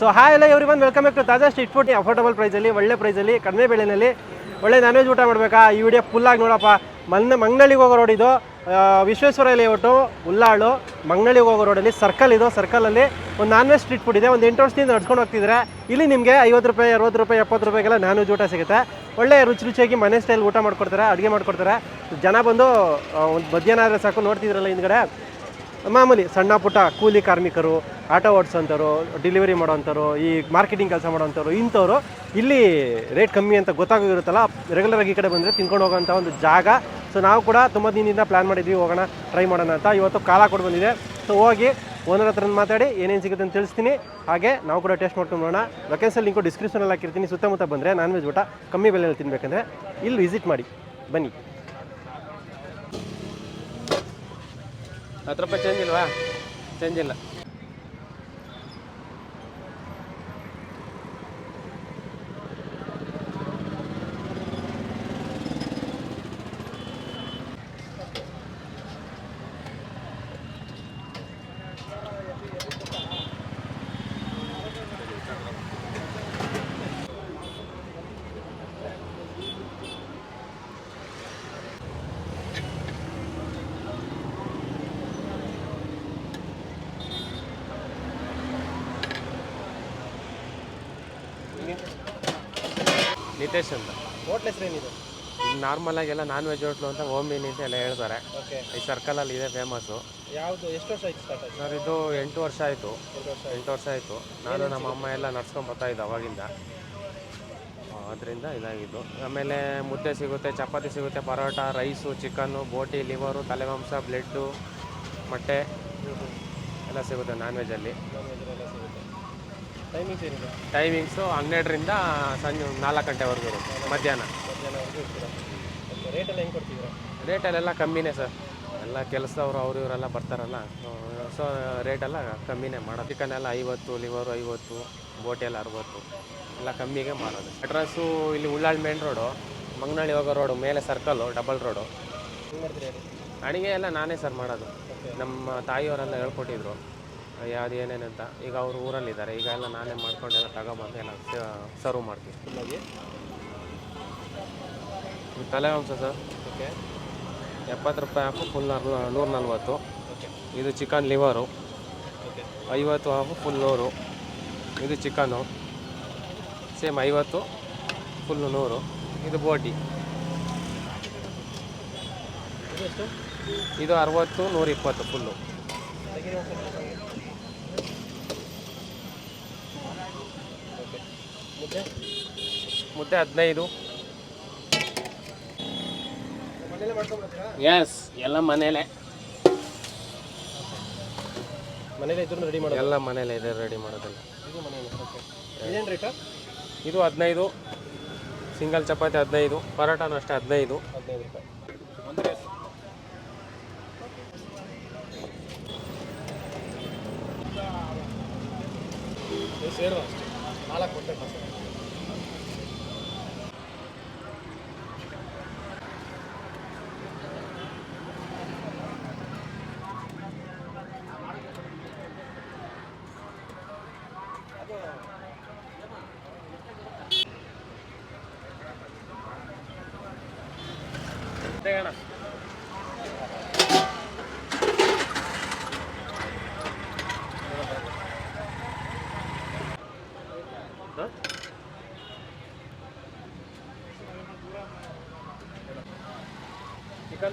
So hi ಎಲ್ಲ every ಬಂದು welcome back to Taaza street food affordable ಪ್ರೈಸಲ್ಲಿ ಒಳ್ಳೆ ಪ್ರೈಸಲ್ಲಿ ಕಡಿಮೆ ಬೆಳೆಯಲ್ಲಿ ಒಳ್ಳೆ ನಾನ್ ವೆಜ್ ಊಟ ಮಾಡಬೇಕಾ? ಈ ವಿಡಿಯೋ ಫುಲ್ಲಾಗಿ ನೋಡಪ್ಪ. ಮನ್ನೆ ಮಂಗ್ನಳ್ಳಿಗೆ ಹೋಗೋ ರೋಡ್ ಇದು. ವಿಶ್ವೇಶ್ವರ ಲೇಔಟು ಉಲ್ಲಾಳು ಮಂಗ್ನಳ್ಳಿಗೆ ಹೋಗೋ ರೋಡಲ್ಲಿ ಸರ್ಕಲ್ ಇದು ಸರ್ಕಲಲ್ಲಿ ಒಂದು ನಾನ್ ವೆಜ್ ಸ್ಟ್ರೀಟ್ ಫುಡ್ ಇದೆ. ಒಂದು ಎಂಟು ವರ್ಷದಿಂದ ನಡ್ಸ್ಕೊಂಡು ಹೋಗ್ತಿದ್ರೆ, ಇಲ್ಲಿ ನಿಮಗೆ ಐವತ್ತು ರೂಪಾಯಿ, ಅರವತ್ತು ರೂಪಾಯಿ, ಎಪ್ಪತ್ತು ರೂಪಾಯಿಗೆಲ್ಲ ನಾನ್ ವೆಜ್ ಊಟ ಸಿಗುತ್ತೆ. ಒಳ್ಳೆ ರುಚಿ ರುಚಿಯಾಗಿ ಮನೆ ಸ್ಟೈಲ್ ಊಟ ಮಾಡ್ಕೊಡ್ತಾರೆ, ಅಡುಗೆ ಮಾಡ್ಕೊಡ್ತಾರೆ. ಜನ ಬಂದು ಒಂದು ಮಧ್ಯಾಹ್ನ ಆದರೆ ಸಾಕು, ನೋಡ್ತಿದ್ರಲ್ಲ ಹಿಂದ್ಗಡೆ. ಮಾಮೂಲಿ ಸಣ್ಣ ಪುಟ್ಟ ಕೂಲಿ ಕಾರ್ಮಿಕರು, ಆಟೋ ಓಡಿಸೋಂಥವ್ರು ಡೆಲಿವರಿ ಮಾಡೋವಂಥವ್ರು ಈ ಮಾರ್ಕೆಟಿಂಗ್ ಕೆಲಸ ಮಾಡೋವಂಥವ್ರು ಇಂಥವ್ರು ಇಲ್ಲಿ ರೇಟ್ ಕಮ್ಮಿ ಅಂತ ಗೊತ್ತಾಗಿರುತ್ತಲ್ಲ ರೆಗ್ಯುಲರಾಗಿ ಈ ಕಡೆ ಬಂದರೆ ತಿನ್ಕೊಂಡು ಹೋಗೋಂಥ ಒಂದು ಜಾಗ. ಸೊ ನಾವು ಕೂಡ ತುಂಬ ದಿನದಿಂದ ಪ್ಲ್ಯಾನ್ ಮಾಡಿದ್ವಿ, ಹೋಗೋಣ ಟ್ರೈ ಮಾಡೋಣ ಅಂತ. ಇವತ್ತು ಕಾಲ ಕೊಟ್ಟು ಬಂದಿದೆ. ಸೊ ಹೋಗಿ ಓನರ್ ಹತ್ರ ಮಾತಾಡಿ ಏನೇನು ಸಿಗುತ್ತೆ ಅಂತ ತಿಳಿಸ್ತೀನಿ. ಹಾಗೆ ನಾವು ಕೂಡ ಟೇಸ್ಟ್ ಮಾಡ್ಕೊಂಡು ನೋಡೋಣ ಲೊಕೇಶನ್ ಲಿಂಕು ಡಿಸ್ಕ್ರಿಪ್ಷನಲ್ಲಿ ಹಾಕಿರ್ತೀನಿ. ಸುತ್ತಮುತ್ತ ಬಂದರೆ ನಾನ್ ವೆಜ್ ಊಟ ಕಮ್ಮಿ ಬೆಲೆಯಲ್ಲಿ ತಿನ್ಬೇಕಂದ್ರೆ ಇಲ್ಲಿ ವಿಸಿಟ್ ಮಾಡಿ. ಬನ್ನಿ. ಹತ್ತು ರೂಪಾಯಿ ಚೇಂಜ್ ಇಲ್ವಾ? ಚೇಂಜ್ ಇಲ್ಲ. ಹಿತೇಶ್ ಅಂತ. ಹೋಟ್ಲ್ ಹೆಸರು ಏನಿದೆ ನಾರ್ಮಲ್ ಆಗೆಲ್ಲ ನಾನ್ ವೆಜ್ ಹೋಟ್ಲು ಅಂತ ಓಮ್ ಮೀನ್ ಅಂತ ಎಲ್ಲ ಹೇಳ್ತಾರೆ. ಈ ಸರ್ಕಲ್ ಅಲ್ಲಿ ಇದೆ ಫೇಮಸ್ಸು ಯಾವುದು ಎಷ್ಟು ವರ್ಷ ಆಯ್ತು ಸರ್ ಇದು ಎಂಟು ವರ್ಷ ಆಯಿತು. ಎಂಟು ವರ್ಷ ಆಯಿತು. ನಾನು ನಮ್ಮ ಅಮ್ಮ ಎಲ್ಲ ನಡ್ಸ್ಕೊಂಡು ಬರ್ತಾ ಅವಾಗಿಂದ. ಅದರಿಂದ ಇದಾಗಿದ್ದು. ಆಮೇಲೆ ಮುದ್ದೆ ಸಿಗುತ್ತೆ ಚಪಾತಿ ಸಿಗುತ್ತೆ ಪರೋಟ ರೈಸು ಚಿಕನ್ನು ಬೋಟಿ ಲಿವರು ತಲೆಮಾಂಸ ಬ್ಲೆಡ್ಡು ಮೊಟ್ಟೆ ಎಲ್ಲ ಸಿಗುತ್ತೆ ನಾನ್ ವೆಜ್ಜಲ್ಲಿ ಟೈಮಿಂಗ್ಸ್ ಏನಿದೆ? ಟೈಮಿಂಗ್ಸು ಹನ್ನೆರಡರಿಂದ ಸಂಜೆ ನಾಲ್ಕು ಗಂಟೆವರೆಗೂ ಇರುತ್ತೆ ಮಧ್ಯಾಹ್ನ. ಮಧ್ಯಾಹ್ನವರೆಗೂ ಇರ್ತೀರಾ? ರೇಟೆಲ್ಲ ಹೆಂಗೆ ಕೊಡ್ತಿದ್ದೀರಾ? ರೇಟಲ್ಲೆಲ್ಲ ಕಮ್ಮಿನೇ ಸರ್. ಎಲ್ಲ ಕೆಲಸದವ್ರು ಅವರು ಇವರೆಲ್ಲ ಬರ್ತಾರಲ್ಲ ಸೊ ರೇಟೆಲ್ಲ ಕಮ್ಮಿನೇ ಮಾಡೋ ಚಿಕನ್ ಎಲ್ಲ ಐವತ್ತು ಲಿವರು ಐವತ್ತು ಬೋಟೆಲ್ಲ ಅರವತ್ತು ಎಲ್ಲ ಕಮ್ಮಿಗೆ ಮಾಡೋದು ಅಡ್ರೆಸ್ಸು ಇಲ್ಲಿ ಉಳ್ಳಾಳ್ ಮೇನ್ ರೋಡು ಮಂಗನಾಳಿ ಹೋಗೋ ರೋಡು ಮೇಲೆ ಸರ್ಕಲ್ಲು ಡಬಲ್ ರೋಡು ಅಡುಗೆ ಎಲ್ಲ ನಾನೇ ಸರ್ ಮಾಡೋದು. ನಮ್ಮ ತಾಯಿಯವರೆಲ್ಲ ಹೇಳ್ಕೊಟ್ಟಿದ್ರು. ಯಾವ್ದು ಏನೇನು ಅಂತ. ಈಗ ಅವರು ಊರಲ್ಲಿದ್ದಾರೆ. ಈಗ ಎಲ್ಲ ನಾನೇ ಮಾಡ್ಕೊಂಡು ಎಲ್ಲ ತಗೊಬಂದು ಎಲ್ಲ ಸರ್ವ್ ಮಾಡ್ತೀನಿ. ತಲೆ ಮಾಂಸ ಸರ್. ಓಕೆ. ಎಪ್ಪತ್ತು ರೂಪಾಯಿ ಹಾಫು ಫುಲ್ ನೂರ ನಲ್ವತ್ತು. ಇದು ಚಿಕನ್ ಲಿವರು ಐವತ್ತು ಹಾಫು ಫುಲ್ ನೂರು. ಇದು ಚಿಕನು ಸೇಮ್ ಐವತ್ತು ಫುಲ್ಲು ನೂರು. ಇದು ಬೋಟಿ. ಇದು ಅರವತ್ತು ನೂರಿಪ್ಪತ್ತು ಫುಲ್ಲು ಮುದ್ದೆ. ಮುದ್ದೆ ಹದಿನೈದು. ಎಸ್ ಎಲ್ಲ ಮನೇಲೆ. ಮನೇಲೆ ಇದ್ರೂ ರೆಡಿ ಮಾಡೋದು? ಎಲ್ಲ ಮನೇಲೆ ಇದೆ ರೆಡಿ ಮಾಡೋದಲ್ಲ. ಇದು ಇದು ಹದಿನೈದು. ಸಿಂಗಲ್ ಚಪಾತಿ ಹದಿನೈದು. ಪರೋಟಾನು ಅಷ್ಟೇ ಹದಿನೈದು. ಹದಿನೈದು ರೂಪಾಯಿ. ಸೇರುವ ಅಷ್ಟೇ. ನಾಲ್ಕು ಕೊಟ್ಟೆ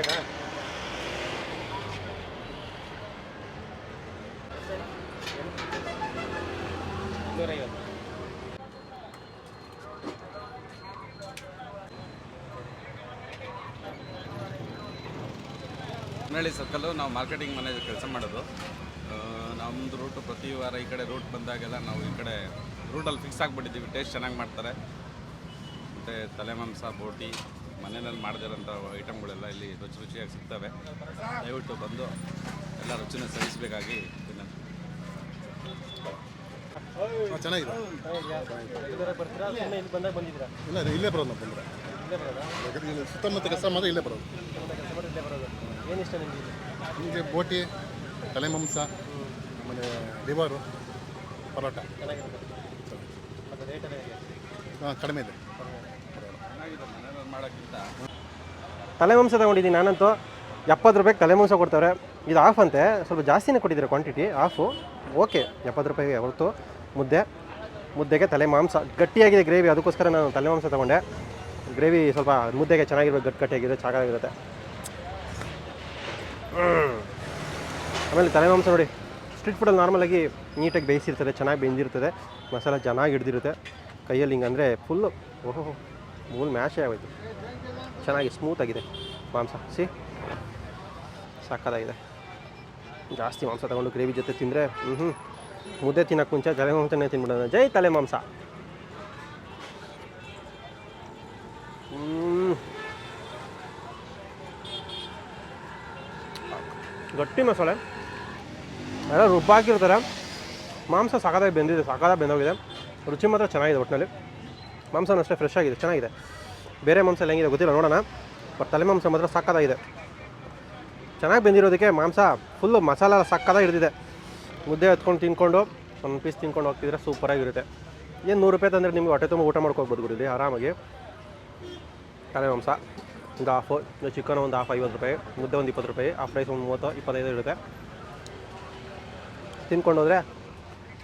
ಬೇರೆ ಬೇಕಾ ನೂರೈವತ್ತು ಹೊನ್ನಳ್ಳಿ ಸರ್ಕಲ್ಲು ನಾವು ಮಾರ್ಕೆಟಿಂಗ್ ಮ್ಯಾನೇಜರ್ ಕೆಲಸ ಮಾಡೋದು. ನಮ್ಮದು ರೂಟು ಪ್ರತಿ ವಾರ ಈ ಕಡೆ ರೂಟ್ ಬಂದಾಗೆಲ್ಲ ನಾವು ಈ ಕಡೆ ರೂಟಲ್ಲಿ ಫಿಕ್ಸ್ ಆಗಿಬಿಟ್ಟಿದ್ದೀವಿ. ಟೇಸ್ಟ್ ಚೆನ್ನಾಗಿ ಮಾಡ್ತಾರೆ. ಮತ್ತು ತಲೆಮಾಂಸ, ಬೋಟಿ ಮನೆಯಲ್ಲಿ ಮಾಡದಿರೋಂಥ ಐಟಮ್ಗಳೆಲ್ಲ ಇಲ್ಲಿ ರುಚಿ ರುಚಿಯಾಗಿ ಸಿಗ್ತವೆ. ದಯವಿಟ್ಟು ಬಂದು ಎಲ್ಲ ರುಚಿನ ಸಹಿಸಬೇಕಾಗಿ ವಿನಂತಿ. ಚೆನ್ನಾಗಿದೆ. ಬರ್ತೀರಾ ಸುಮ್ಮನೆ ಇಲ್ಲಿ ಬಂದಾಗ ಬಂದಿದ್ದೀರಾ ಇಲ್ಲ ಇದು ಇಲ್ಲೇ ಬರೋದು ನಾವು ಬಂದರೆ. ಯಾಕಂದ್ರೆ ಸುತ್ತಮುತ್ತ ಕೆಲಸ ಮಾತ್ರ ಇಲ್ಲೇ ಬರೋದು. ನಿಮಗೆ ಬೋಟಿ ತಲೆ ಮಾಂಸ ಆಮೇಲೆ ಲಿವರು ಪರೋಟ. ಹಾಂ ಕಡಿಮೆ ಇದೆ. ಚೆನ್ನಾಗಿದೆ ಮನೆಯಲ್ಲಿ ಮಾಡೋಕ್ಕಿಂತ. ತಲೆ ಮಾಂಸ ತಗೊಂಡಿದ್ದೀನಿ ನಾನಂತೂ. ಎಪ್ಪತ್ತು ರೂಪಾಯಿಗೆ ತಲೆ ಮಾಂಸ ಕೊಡ್ತಾರೆ ಇದು ಆಫ್ ಅಂತೆ. ಸ್ವಲ್ಪ ಜಾಸ್ತಿನೇ ಕೊಟ್ಟಿದ್ದಾರೆ ಕ್ವಾಂಟಿಟಿ ಆಫು ಓಕೆ ಎಪ್ಪತ್ತು ರೂಪಾಯಿಗೆ ಹೊರತು ಮುದ್ದೆ. ಮುದ್ದೆಗೆ ತಲೆ ಮಾಂಸ ಗಟ್ಟಿಯಾಗಿದೆ ಗ್ರೇವಿ ಅದಕ್ಕೋಸ್ಕರ ನಾನು ತಲೆ ಮಾಂಸ ತೊಗೊಂಡೆ. ಗ್ರೇವಿ ಸ್ವಲ್ಪ ಮುದ್ದೆಗೆ ಚೆನ್ನಾಗಿರ್ಬೇಕು ಗಟ್ಟಿ ಗಟ್ಟಿಯಾಗಿದೆ ಚೆನ್ನಾಗಿರುತ್ತೆ ಹ್ಮ್. ಆಮೇಲೆ ತಲೆ ಮಾಂಸ ನೋಡಿ ಸ್ಟ್ರೀಟ್ ಫುಡಲ್ಲಿ ನಾರ್ಮಲಾಗಿ ನೀಟಾಗಿ ಬೇಯಿಸಿರ್ತದೆ, ಚೆನ್ನಾಗಿ ಬೆಂದಿರ್ತದೆ, ಮಸಾಲ ಚೆನ್ನಾಗಿ ಹಿಡ್ದಿರುತ್ತೆ. ಕೈಯಲ್ಲಿ ಹಿಂಗೆ ಅಂದರೆ ಫುಲ್ಲು ಓಹೋ ಮೂಲ್ ಮ್ಯಾಶೇ ಆಗೋಯ್ತು. ಚೆನ್ನಾಗಿ ಸ್ಮೂತ್ ಆಗಿದೆ ಮಾಂಸ. ಸಿ? ಸಾಕಾಗಿದೆ ಜಾಸ್ತಿ ಮಾಂಸ ತಗೊಂಡು ಗ್ರೇವಿ ಜೊತೆ ತಿಂದರೆ ಹ್ಞೂ ಹ್ಞೂ ಮುದ್ದೆ ತಿನ್ನೋಕೆ ಮುಂಚೆ ತಲೆ ಮಾಂಸನೇ ತಿನ್ಬಿಡೋಣ. ಜೈ ತಲೆ ಮಾಂಸ. ಗಟ್ಟಿ ಮಸಾಲೆ. ಎಲ್ಲ ರುಬ್ಬಾಕಿರ್ತಾರೆ. ಮಾಂಸ ಸಾಕಾದಾಗಿ ಬೆಂದಿದೆ, ಸಾಕಾದಾಗಿ ಬೆಂದೋಗಿದೆ. ರುಚಿ ಮಾತ್ರ ಚೆನ್ನಾಗಿದೆ ಒಟ್ಟಿನಲ್ಲಿ ಮಾಂಸನೂ ಅಷ್ಟೇ ಫ್ರೆಶ್ ಆಗಿದೆ, ಚೆನ್ನಾಗಿದೆ. ಬೇರೆ ಮಾಂಸ ಎಲ್ಲ ಹೆಂಗಿದೆ ಗೊತ್ತಿಲ್ಲ, ನೋಡೋಣ. ಬಟ್ ತಲೆ ಮಾಂಸ ಮಾತ್ರ ಸಾಕಾಗಿದೆ ಚೆನ್ನಾಗಿ ಬೆಂದಿರೋದಕ್ಕೆ ಮಾಂಸ ಫುಲ್ಲು ಮಸಾಲ ಸಕ್ಕದಾಗಿ ಹಿಡಿದಿದೆ. ಮುದ್ದೆ ಹತ್ಕೊಂಡು ತಿನ್ಕೊಂಡು, ಒಂದು ಪೀಸ್ ತಿನ್ಕೊಂಡು ಹೋಗ್ತಿದ್ರೆ ಸೂಪರಾಗಿರುತ್ತೆ ಏನು ನೂರು ರೂಪಾಯಿ ತಂದರೆ ನಿಮಗೆ ಹೊಟ್ಟೆ ತುಂಬ ಊಟ ಮಾಡ್ಕೋಬೋದು ಇಲ್ಲಿ ಆರಾಮಾಗಿ. ತಲೆ ಮಾಂಸ, ಒಂದು ಹಾಫು ಚಿಕನ್ ಒಂದು ಹಾಫ್ ಐವತ್ತು ರೂಪಾಯಿ, ಮುದ್ದೆ ಒಂದು ಇಪ್ಪತ್ತು ರೂಪಾಯಿ ಹಾಫ್ ಪ್ರೈಸ್ ಒಂದು ಮೂವತ್ತು, ಇಪ್ಪತ್ತೈದು ಇರುತ್ತೆ. ತಿನ್ಕೊಂಡು ಹೋದರೆ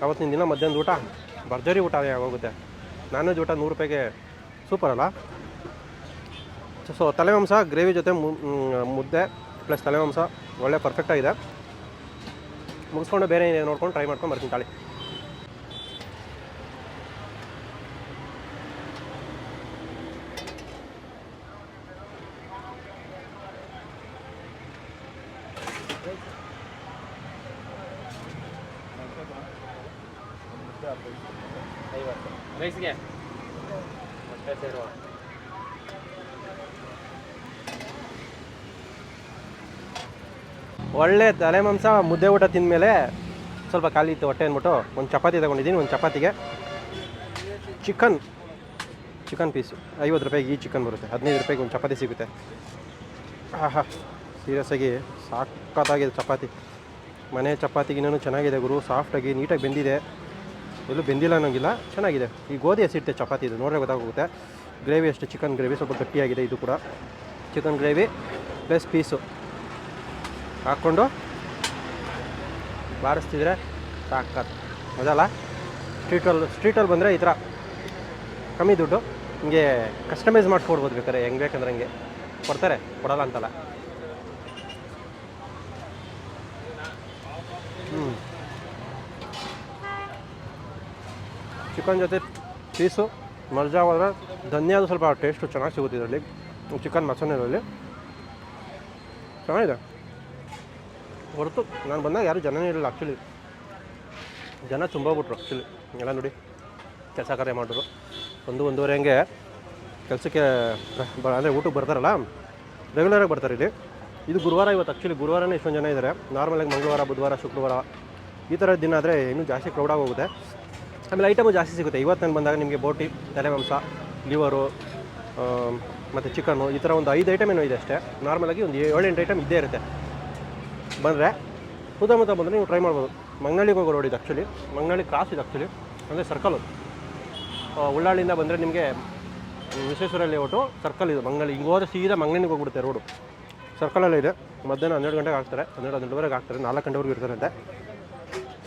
ಅವತ್ತಿನ ದಿನ ಮಧ್ಯಾಹ್ನದ ಊಟ ಭರ್ಜರಿ ಊಟ ಆಗೋಗುತ್ತೆ. ನಾನ್ ವೆಜ್ ಊಟ ನೂರು ರೂಪಾಯಿಗೆ ಸೂಪರ್ ಅಲ್ಲ? ಸೊ ತಲೆ ಮಾಂಸ ಗ್ರೇವಿ ಜೊತೆ ಮುದ್ದೆ ಪ್ಲಸ್ ತಲೆ ಮಾಂಸ ಒಳ್ಳೆ ಪರ್ಫೆಕ್ಟಾಗಿದೆ ಮುಗಿಸ್ಕೊಂಡು ಬೇರೆ ಏನೇನು ನೋಡ್ಕೊಂಡು ಟ್ರೈ ಮಾಡ್ಕೊಂಡು ಬರ್ತೀನಿ ತಾಳಿ. ಒಳ್ಳೆ ತಲೆ ಮಾಂಸ, ಮುದ್ದೆ ಊಟ ತಿಂದಮೇಲೆ ಸ್ವಲ್ಪ ಖಾಲಿ ಇತ್ತು ಹೊಟ್ಟೆ ಅಂದ್ಬಿಟ್ಟು ಒಂದು ಚಪಾತಿ ತಗೊಂಡಿದ್ದೀನಿ, ಒಂದು ಚಪಾತಿಗೆ ಚಿಕನ್ ಚಿಕನ್ ಪೀಸು. ಐವತ್ತು ರೂಪಾಯಿಗೆ ಈ ಚಿಕನ್ ಬರುತ್ತೆ. ಹದಿನೈದು ರೂಪಾಯಿಗೆ ಒಂದು ಚಪಾತಿ ಸಿಗುತ್ತೆ. ಆಹಾ ಸೀರಿಯಸ್ ಆಗಿ ಸಾಕತ್ತಾಗಿದೆ ಚಪಾತಿ. ಮನೆ ಚಪಾತಿಗಿನ್ನೂ ಚೆನ್ನಾಗಿದೆ ಗುರು ಸಾಫ್ಟಾಗಿ ನೀಟಾಗಿ ಬೆಂದಿದೆ. ಎಲ್ಲೂ ಬೆಂದಿಲ್ಲ ಅನ್ನೋಂಗಿಲ್ಲ. ಚೆನ್ನಾಗಿದೆ. ಈ ಗೋಧಿ ಹಸಿಟ್ಟೆ ಚಪಾತಿ ಇದು ನೋಡ್ರೆ ಗೊತ್ತಾಗುತ್ತೆ ಗ್ರೇವಿ ಅಷ್ಟು ಚಿಕನ್ ಗ್ರೇವಿ ಸ್ವಲ್ಪ ಗಟ್ಟಿಯಾಗಿದೆ ಇದು ಕೂಡ. ಚಿಕನ್ ಗ್ರೇವಿ ಪ್ಲಸ್ ಪೀಸು ಹಾಕ್ಕೊಂಡು ಬಾರಿಸ್ತಿದ್ರೆ ಸಾಕತ್. ಹೌದಲ್ಲ ಸ್ಟ್ರೀಟಲ್ಲಿ ಸ್ಟ್ರೀಟಲ್ಲಿ ಬಂದರೆ ಈ ಥರ ಕಮ್ಮಿ ದುಡ್ಡು. ಹಿಂಗೆ ಕಸ್ಟಮೈಸ್ ಮಾಡಿಸ್ಕೊಡ್ಬೋದು ಬೇಕಾದ್ರೆ. ಹೆಂಗೆ ಬೇಕಂದ್ರೆ ಹಂಗೆ. ಕೊಡ್ತಾರೆ. ಕೊಡಲ್ಲ ಅಂತಲ್ಲ. ಚಿಕನ್ ಜೊತೆ ಪೀಸು ಮರ್ಜಾವಾದ್ರೆ ಧನ್ಯದು ಸ್ವಲ್ಪ ಟೇಸ್ಟು ಚೆನ್ನಾಗಿ ಸಿಗುತ್ತೆ ಇದರಲ್ಲಿ. ಚಿಕನ್ ಮಸಾಲೆಯಲ್ಲಿ ಚೆನ್ನಾಗಿದೆ. ಹೊರತು ನಾನು ಬಂದಾಗ ಯಾರು ಜನನೇ ಇರಲಿಲ್ಲ ಆ್ಯಕ್ಚುಲಿ ಜನ ತುಂಬ ಬಿಟ್ರು ಆ್ಯಕ್ಚುಲಿ ಎಲ್ಲ ನೋಡಿ, ಕೆಲಸ ಕಾರ್ಯ ಮಾಡಿದ್ರು. ಒಂದು ಒಂದೂವರೆ ಹಂಗೆ ಕೆಲಸಕ್ಕೆ ಅಂದರೆ ಊಟಕ್ಕೆ ಬರ್ತಾರಲ್ಲ ರೆಗ್ಯುಲರಾಗಿ ಬರ್ತಾರೆ ಇಲ್ಲಿ. ಇದು ಗುರುವಾರ ಇವತ್ತು ಆ್ಯಕ್ಚುಲಿ ಗುರುವಾರನೇ ಇಷ್ಟೊಂದು ಜನ ಇದ್ದಾರೆ ನಾರ್ಮಲಾಗಿ ಮಂಗಳವಾರ, ಬುಧವಾರ, ಶುಕ್ರವಾರ ಈ ಥರ ದಿನ ಆದರೆ ಇನ್ನೂ ಜಾಸ್ತಿ ಕ್ರೌಡಾಗಿ ಹೋಗುತ್ತೆ ಆಮೇಲೆ ಐಟಮು ಜಾಸ್ತಿ ಸಿಗುತ್ತೆ. ಇವತ್ತು ನಾನು ಬಂದಾಗ ನಿಮಗೆ ಬೋಟಿ, ತಲೆ ಮಾಂಸ ಲಿವರು ಮತ್ತು ಚಿಕನ್ನು ಈ ಥರ ಒಂದು ಐದು ಐಟಮ್ ಏನೋ ಇದೆ ಅಷ್ಟೇ. ನಾರ್ಮಲಾಗಿ ಒಂದು ಏಳೆಂಟು ಐಟಮ್ ಇದ್ದೇ ಇರುತ್ತೆ. ಬಂದರೆ ಸುತ್ತಮುತ್ತ ಬಂದರೆ ನೀವು ಟ್ರೈ ಮಾಡ್ಬೋದು. ಮಂಗನಳ್ಳಿಗೆ ಹೋಗೋ ರೋಡ್ ಇದು ಆ್ಯಕ್ಚುಲಿ ಮಂಗನಳ್ಳಿ ಕ್ರಾಸ್ ಇದು ಆ್ಯಕ್ಚುಲಿ ಅಂದರೆ ಸರ್ಕಲ್ ಉಳ್ಳಾಳಿಯಿಂದ ಬಂದರೆ ನಿಮಗೆ ವಿಶ್ವೇಶ್ವರ ಲೇಔಟು ಸರ್ಕಲ್ ಇದು ಮಂಗಳಿ ಹಿಂಗೆ ಹೋದ್ರೆ ಸೀದಾ ಮಂಗಳಿಗೆ ಹೋಗ್ಬಿಡುತ್ತೆ ರೋಡು ಸರ್ಕಲಲ್ಲೇ ಇದೆ. ಮಧ್ಯಾಹ್ನ ಹನ್ನೆರಡು ಗಂಟೆಗೆ ಹಾಕ್ತಾರೆ. ಹನ್ನೆರಡು ಹನ್ನೆರಡುವರೆಗೆ ಹಾಕ್ತಾರೆ. ನಾಲ್ಕು ಗಂಟೆವರೆಗೂ ಇರ್ತಾರಂತೆ.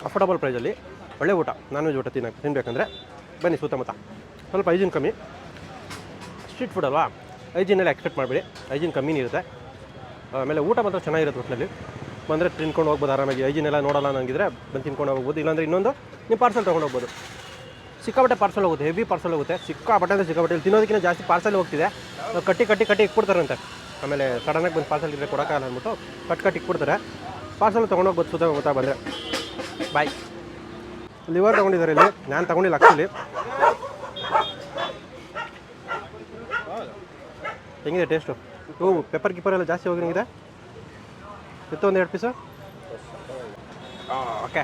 ಅಫೋರ್ಡಬಲ್ ಪ್ರೈಸಲ್ಲಿ ಒಳ್ಳೆ ಊಟ. ನಾನ್ ವೆಜ್ ಊಟ ತಿನ್ನೋಕೆ ತಿನ್ನಬೇಕಂದ್ರೆ ಬನ್ನಿ ಸುತ್ತಮುತ್ತ ಸ್ವಲ್ಪ ಐಜಿನ್ ಕಮ್ಮಿ. ಸ್ಟ್ರೀಟ್ ಫುಡ್ ಅಲ್ವಾ? ಹೈಜಿನಲ್ಲಿ ಎಕ್ಸ್ಪೆಕ್ಟ್ ಮಾಡಬೇಡಿ. ಐಜಿನ್ ಕಮ್ಮಿ ಇರುತ್ತೆ. ಆಮೇಲೆ ಊಟ ಮಾತ್ರ ಚೆನ್ನಾಗಿರುತ್ತೆ ಒಟ್ಟಿನಲ್ಲಿ ಬಂದರೆ ತಿನ್ಕೊಂಡು ಹೋಗ್ಬೋದು ಆರಾಮಾಗಿ. ಐಜಿನ್ ಎಲ್ಲ ನೋಡಲ್ಲ ನನಗಿದ್ರೆ ಬಂದು ತಿನ್ಕೊಂಡು ಹೋಗ್ಬೋದು. ಇಲ್ಲಾಂದ್ರೆ ಇನ್ನೊಂದು ನೀವು ಪಾರ್ಸಲ್ ತೊಗೊಂಡು ಹೋಗ್ಬೋದು. ಸಿಕ್ಕಾಪಟ್ಟೆ ಪಾರ್ಸಲ್ ಹೋಗುತ್ತೆ. ಹೆವಿ ಪಾರ್ಸಲ್ ಹೋಗುತ್ತೆ. ಸಿಕ್ಕಾಪಟ್ಟೆ ಅಂದರೆ ಸಿಕ್ಕಾಪಟ್ಟೆ ಇಲ್ಲಿ. ತಿನ್ನೋದಕ್ಕಿಂತ ಜಾಸ್ತಿ ಪಾರ್ಸಲ್ ಹೋಗ್ತಿದೆ. ಕಟ್ಟಿ ಕಟ್ಟಿ ಕಟ್ಟಿ ಇಕ್ಬಿಡ್ತಾರಂತೆ ಆಮೇಲೆ ಸಡನ್ನಾಗಿ ಬಂದು ಪಾರ್ಸಲ್ ಇದ್ರೆ ಕೊಡೋಕ್ಕಾಗಲ್ಲ ಅಂದ್ಬಿಟ್ಟು ಕಟ್ ಕಟ್ಟಿ ಇಟ್ಬಿಡ್ತಾರೆ. ಪಾರ್ಸಲ್ ತೊಗೊಂಡೋಗ್ಬೋದು ಸುತ್ತ ಗೊತ್ತಾ ಬಂದರೆ. ಬಾಯ್ ಲಿವರ್ ತಗೊಂಡಿದ್ದಾರೆ ಇಲ್ಲಿ. ನಾನು ತೊಗೊಂಡಿಲ್ಲ ಆ್ಯಕ್ಚುಲಿ ಹೆಂಗಿದೆ ಟೇಸ್ಟು ಓ ಪೆಪ್ಪರ್ ಕಿಪ್ಪರ್ ಎಲ್ಲ ಜಾಸ್ತಿ ಹೋಗಿರಂಗಿದೆ ಇತ್ತು ಒಂದು ಎರಡು ಪೀಸು ಓಕೆ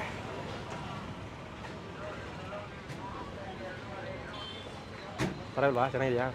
ಪರವಾಗಿಲ್ವಾ? ಚೆನ್ನಾಗಿದೆಯಾ?